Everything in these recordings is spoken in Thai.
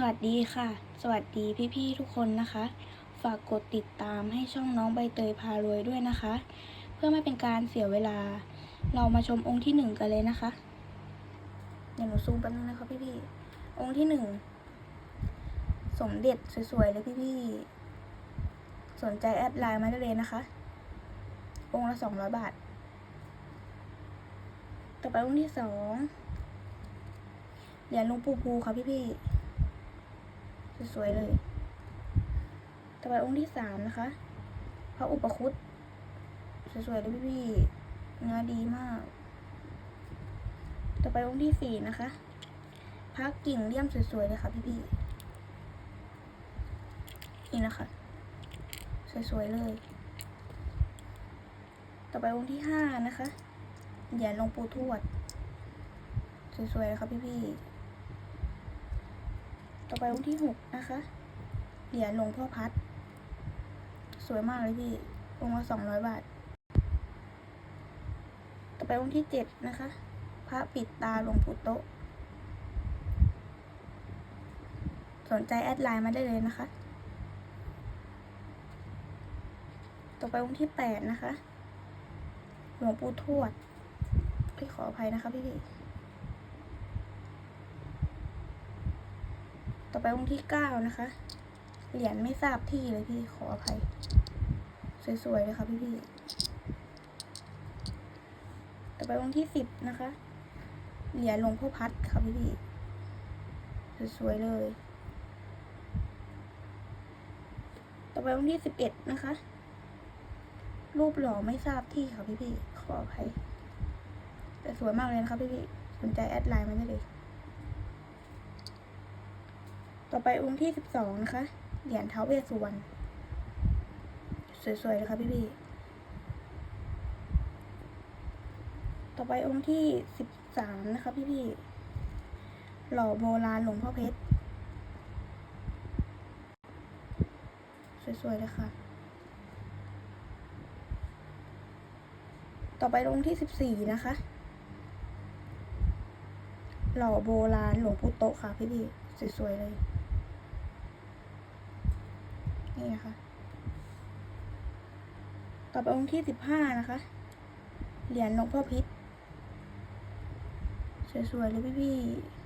สวัสดีค่ะ สวัสดีพี่ๆทุกคนนะคะ ฝากกดติดตามให้ช่องน้องใบเตยพารวยด้วยนะคะ เพื่อไม่เป็นการเสียเวลา เรามาชมองค์ที่หนึ่งกันเลยนะคะเดี๋ยวหนูซูมแป๊บนึงนะคะพี่ๆองค์ที่หนึ่งสมเด็จสวยๆเลยพี่ๆสนใจแอดไลน์มาได้เลยนะคะ องค์ละสองร้อยบาท ต่อไปองค์ที่สองเหรียญหลวงปู่ภูค่ะพี่ๆ สวยเลย ต่อไปองค์ที่สามนะคะ พระอุปคุตสวยๆเลยพี่ๆเนื้อดีมาก ต่อไปองค์ที่สี่นะคะ พระกิ่งเลี่ยมสวยๆเลยค่ะพี่ๆนี่นะคะ สวยๆเลย ต่อไปองค์ที่ห้านะคะเหรียญหลวงปู่ทวด สวยๆเลยค่ะพี่ๆ ต่อไปองค์ที่หกนะคะ เหรียญหลวงพ่อพัด สวยมากเลยพี่ องค์ละสองร้อยบาท ต่อไปองค์ที่เจ็ดนะคะ พระปิดตาหลวงปู่โตสนใจแอดไลน์มาได้เลยนะคะ ต่อไปองค์ที่แปดนะคะ หลวงปู่ทวดพี่ขออภัยนะคะพี่พี่ ต่ อไปองค์ที่เก้านะคะ เหรียญไม่ทราบที่เลยพี่ขออภัย สวยๆเลยค่ะพี่พี่ต่อไปองค์ที่สิบนะคะ เหรียญหลวงพ่อพัดค่ะพี่พี่สวยๆเลย ต่อไปองค์ที่สิบเอ็ดนะคะ รูปหล่อไม่ทราบที่ค่ะพี่พี่ขออภัยแต่สวยมากเลยนะคะพี่พี่สนใจแอดไลน์มาได้เลย ต่อไปองค์ที่สิบสองนะคะ เหรียญเท้าเวสสุวรรณ สวยๆเลยค่ะพี่พี่ต่อไปองค์ที่สิบสามนะคะพี่พี่หล่อโบราณหลวงพ่อเพชร สวยๆเลยค่ะ ต่อไปองค์ที่สิบสี่นะคะ หล่อโบราณหลวงปู่โตค่ะพี่พี่สวยๆเลย นี่นะคะ ต่อไปองค์ที่สิบห้านะคะ เหรียญหลวงพ่อพิษสวยๆเลยพี่ๆ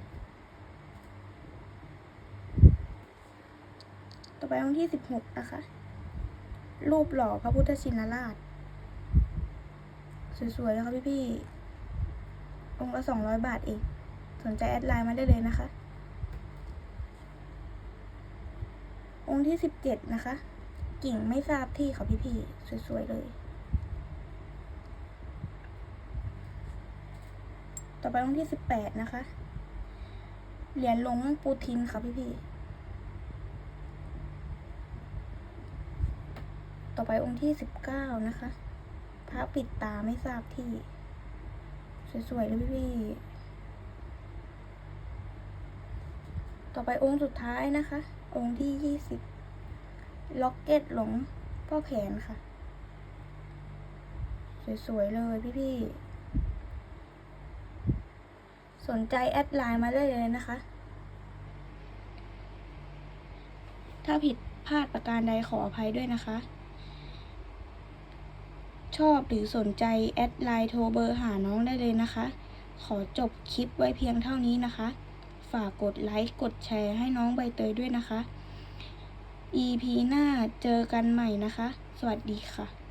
ต่อไปองค์ที่สิบหกนะคะ รูปหล่อพระพุทธชินราช สวยๆเลยค่ะพี่ๆ องค์ละสองร้อยบาทเอง สนใจแอดไลน์มาได้เลยนะคะ องค์ที่สิบเจ็ดนะคะ กิ่งไม่ทราบที่ค่ะพี่พี่ๆสวยๆเลย ต่อไปองค์ที่สิบแปดนะคะ เหรียญหลวงปูทินค่ะพี่พี่ๆต่อไปองค์ที่สิบเก้านะคะ พระปิดตาไม่ทราบที่ สวยๆเลยพี่พี่ๆต่อไปองค์สุดท้ายนะคะ องค์ที่ยี่สิบล็อกเก็ตหลงพ่อแขนค่ะ สวย ๆ เลยพี่พี่ ๆ สนใจแอดไลน์มาได้เลยนะคะ ถ้าผิดพลาดประการใดขออภัยด้วยนะคะ ชอบหรือสนใจแอดไลน์โทรเบอร์หาน้องได้เลยนะคะ ขอจบคลิปไว้เพียงเท่านี้นะคะ ฝากกดไลค์ กดแชร์ให้น้องใบเตยด้วยนะคะ EP หน้าเจอกันใหม่นะคะ สวัสดีค่ะ